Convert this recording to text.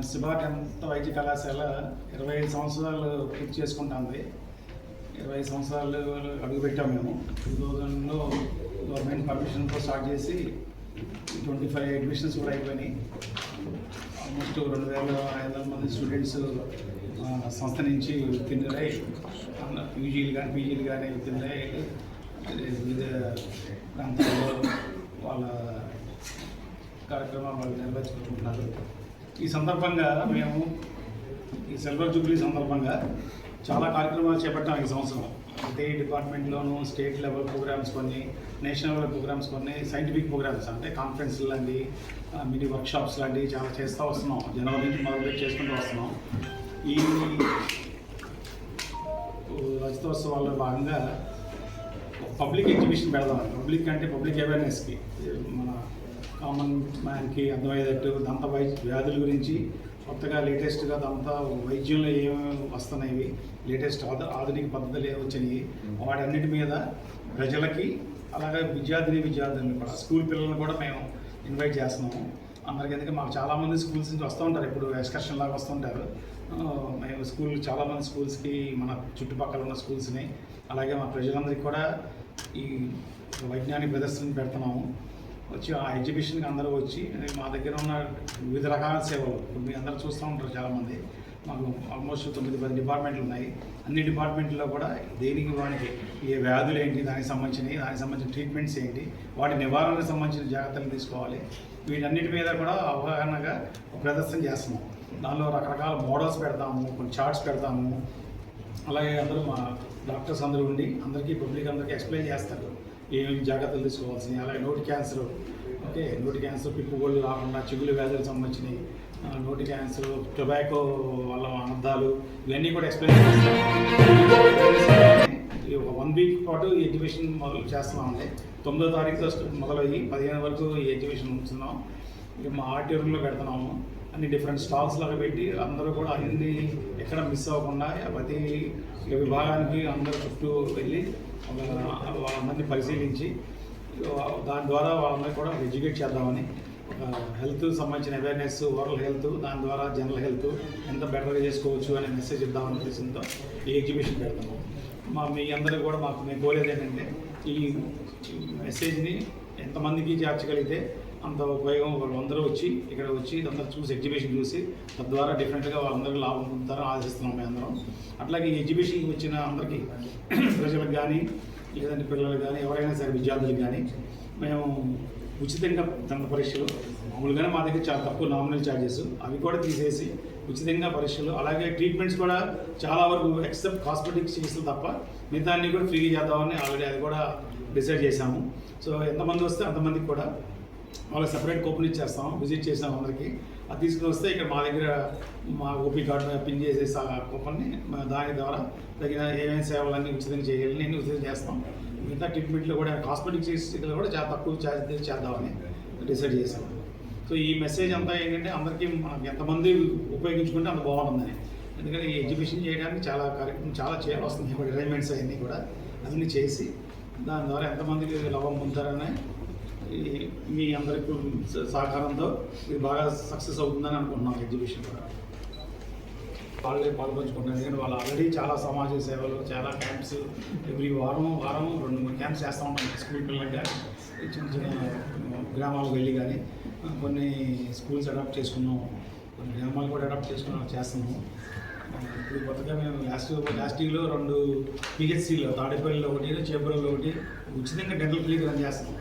శిభా tenth వైద్య కళాశాల ఇరవై ఐదు సంవత్సరాలు పూర్తి చేసుకుంటుంది. ఇరవై ఐదు సంవత్సరాలు అడుగుపెట్టాం మేము. టూ థౌజండ్లో గవర్నమెంట్ పర్మిషన్తో స్టార్ట్ చేసి ట్వంటీ ఫైవ్ అడ్మిషన్స్ కూడా అయిపోయినాయి. ఆల్మోస్ట్ రెండు వేల ఐదు వందల మంది స్టూడెంట్స్ సంస్థ నుంచి ఉత్తీర్ణులై యూజీలు కానీ పీజీలు కానీ ఉత్తీర్ణులై వివిధ ప్రాంతాల్లో వాళ్ళ కార్యక్రమాలు వాళ్ళు నిర్వహించుకుంటున్నారు. ఈ సందర్భంగా మేము ఈ సిల్వర్ జూబ్లీ సందర్భంగా చాలా కార్యక్రమాలు చేపట్టాం ఈ సంవత్సరం. ప్రతి డిపార్ట్మెంట్లోనూ స్టేట్ లెవెల్ ప్రోగ్రామ్స్ కొన్ని నేషనల్ లెవెల్ ప్రోగ్రామ్స్ కొన్ని సైంటిఫిక్ ప్రోగ్రామ్స్ అంటే కాన్ఫరెన్స్ లాంటి మినీ వర్క్షాప్స్ లాంటివి చాలా చేస్తూ వస్తున్నాం. జనవరి నుంచి మొదలుపెట్టి చేసుకుంటూ వస్తున్నాం. ఈ రజతోత్సవాల్లో భాగంగా పబ్లిక్ ఎగ్జిబిషన్ పెడదాం. పబ్లిక్ అంటే పబ్లిక్ అవేర్నెస్కి. కామన్ మ్యాన్కి అర్థమయ్యేటట్టు దంత వైద్య వ్యాధుల గురించి కొత్తగా లేటెస్ట్గా దంత వైద్యంలో ఏమేమి వస్తున్నాయి లేటెస్ట్ ఆధు ఆధునిక పద్ధతులు ఏమి వచ్చినాయి వాటన్నిటి మీద ప్రజలకి అలాగే విద్యార్థిని విద్యార్థులను కూడా స్కూల్ పిల్లలను కూడా మేము ఇన్వైట్ చేస్తున్నాము. అందరికీ ఎందుకంటే మాకు చాలామంది స్కూల్స్ నుంచి వస్తూ ఉంటారు ఇప్పుడు ఎక్స్కర్షన్ లాగా వస్తుంటారు మేము స్కూల్ చాలామంది స్కూల్స్కి మన చుట్టుపక్కల ఉన్న స్కూల్స్ని అలాగే మా ప్రజలందరికీ కూడా ఈ వైజ్ఞానిక ప్రదర్శన పెడుతున్నాము. వచ్చి ఆ ఎగ్జిబిషన్కి అందరూ వచ్చి మా దగ్గర ఉన్న వివిధ రకాల సేవలు. మీ అందరూ చూస్తూ ఉంటారు చాలామంది. మాకు ఆల్మోస్ట్ తొమ్మిది పది డిపార్ట్మెంట్లు ఉన్నాయి. అన్ని డిపార్ట్మెంట్లో కూడా దేనికి వానికి ఏ వ్యాధులు ఏంటి దానికి సంబంధించినవి దానికి సంబంధించిన ట్రీట్మెంట్స్ ఏంటి వాటి నివారణకు సంబంధించిన జాగ్రత్తలు తీసుకోవాలి. వీటన్నిటి మీద కూడా అవగాహనగా ప్రదర్శన చేస్తున్నాం. దానిలో రకరకాల మోడల్స్ పెడతాము కొన్ని చార్ట్స్ పెడతాము. అలాగే అందరూ మా డాక్టర్స్ అందరూ ఉండి అందరికీ పబ్లిక్ అందరికీ ఎక్స్ప్లెయిన్ చేస్తారు. ఏమేమి జాగ్రత్తలు తీసుకోవాల్సినవి? అలాగే నోటి క్యాన్సర్. ఓకే నోటి క్యాన్సర్ పిప్పుగోళ్ళు రాకుండా చిగులు వ్యాధులకు సంబంధించినవి. నోటి క్యాన్సర్ టొబాకో వల్ల అనర్థాలు ఇవన్నీ కూడా ఎక్స్ప్లెయిన్ చేస్తారు ఒక వన్ వీక్ పాటు ఈ ఎగ్జిబిషన్ మొదలు చేస్తున్నామండి తొమ్మిదో తారీఖు మొదలయ్యి పదిహేను వరకు ఈ ఎగ్జిబిషన్ ఉంచుతున్నాం. ఇక మా ఆడిటోరియంలో పెడుతున్నాము. అన్ని డిఫరెంట్ స్టాల్స్ లాగా పెట్టి అందరూ కూడా అన్ని ఎక్కడ మిస్ అవ్వకుండా ప్రతి విభాగానికి అందరూ చుట్టూ వెళ్ళి వాళ్ళందరినీ పరిశీలించి దాని ద్వారా వాళ్ళందరికీ కూడా ఎడ్యుకేట్ చేద్దామని. హెల్త్ సంబంధించిన అవేర్నెస్ ఓరల్ హెల్త్ దాని ద్వారా జనరల్ హెల్త్ ఎంత బెటర్గా చేసుకోవచ్చు అనే మెసేజ్ ఇద్దామని ఉద్దేశంతో ఈ ఎగ్జిబిషన్ పెడతాము. మా మీ అందరూ కూడా మాకు మేము కోరేది ఏంటంటే ఈ మెసేజ్ని ఎంతమందికి చేర్చగలిగితే అంత ఉపయోగం వాళ్ళు అందరూ వచ్చి ఇక్కడ వచ్చి అందరూ చూసి ఎగ్జిబిషన్ చూసి తద్వారా డిఫరెంట్గా వాళ్ళందరికీ లాభం పొందుతారని ఆశిస్తున్నాం మేము అందరం. అట్లాగే ఈ ఎగ్జిబిషన్కి వచ్చిన అందరికీ ప్రజలకు కానీ లేదంటే పిల్లలకు కానీ ఎవరైనా సరే విద్యార్థులకు కానీ మేము ఉచితంగా దండ పరీక్షలు మామూలుగానే మా దగ్గర చాలా తక్కువ నామినల్ ఛార్జెస్ అవి కూడా తీసేసి ఉచితంగా పరీక్షలు అలాగే ట్రీట్మెంట్స్ కూడా చాలా వరకు ఎక్సెప్ట్ కాస్మెటిక్ చికిత్సలు తప్ప మిగతా కూడా ఫ్రీగా చేద్దామని ఆల్రెడీ అది కూడా డిసైడ్ చేశాము. సో ఎంతమంది వస్తే అంతమందికి కూడా వాళ్ళకి సపరేట్ కూపన్ ఇచ్చేస్తాం విజిట్ చేసాం అందరికి. అది తీసుకుని వస్తే ఇక్కడ మా దగ్గర మా ఓపీ కార్డు పిన్ చేసేసి ఆ కూపన్ని దాని ద్వారా తగిన ఏమేమి సేవలన్నీ ఉచితంగా చేయాలి నేను ఉచితం చేస్తాం. మిగతా ట్రీట్మెంట్లో కూడా కాస్మెటిక్ చికిత్సలు కూడా చాలా తక్కువ ఛార్జ్ చేద్దామని డిసైడ్ చేశాం. సో ఈ మెసేజ్ అంతా ఏంటంటే అందరికీ మనకి ఎంతమంది ఉపయోగించుకుంటే అంత బాగుంటుందని. ఎందుకంటే ఈ ఎగ్జిబిషన్ చేయడానికి చాలా కార్యక్రమం చాలా చేయాల్సి వస్తుంది. అరేంజ్మెంట్స్ అవన్నీ కూడా అన్నీ చేసి దాని ద్వారా ఎంతమందికి లాభం పొందుతారని మీ అందరికీ సహకారంతో ఇది బాగా సక్సెస్ అవుతుందని అనుకుంటున్నాం ఎగ్జిబిషన్ కూడా. వాళ్ళే పాల్పంచుకుంటున్నారు. ఎందుకంటే వాళ్ళు ఆల్రెడీ చాలా సమాజ సేవలు చాలా క్యాంప్స్ ఎవ్రీ వారం వారం రెండు మూడు క్యాంప్స్ చేస్తూ ఉంటాం. స్కూల్ పిల్లలకి కానీ చిన్న చిన్న గ్రామాలకు వెళ్ళి కానీ కొన్ని స్కూల్స్ అడాప్ట్ చేసుకున్నాం. కొన్ని గ్రామాలు కూడా అడాప్ట్ చేసుకున్నాం చేస్తున్నాము. ఇప్పుడు కొత్తగా మేము లాస్ట్ లాస్ట్ ఇయర్లో రెండు పిహెచ్సిలో తాడేపల్లిలో ఒకటి చేపల్లో ఒకటి ఉచితంగా డెంటల్ క్లినిక్ రన్ చేస్తున్నాం.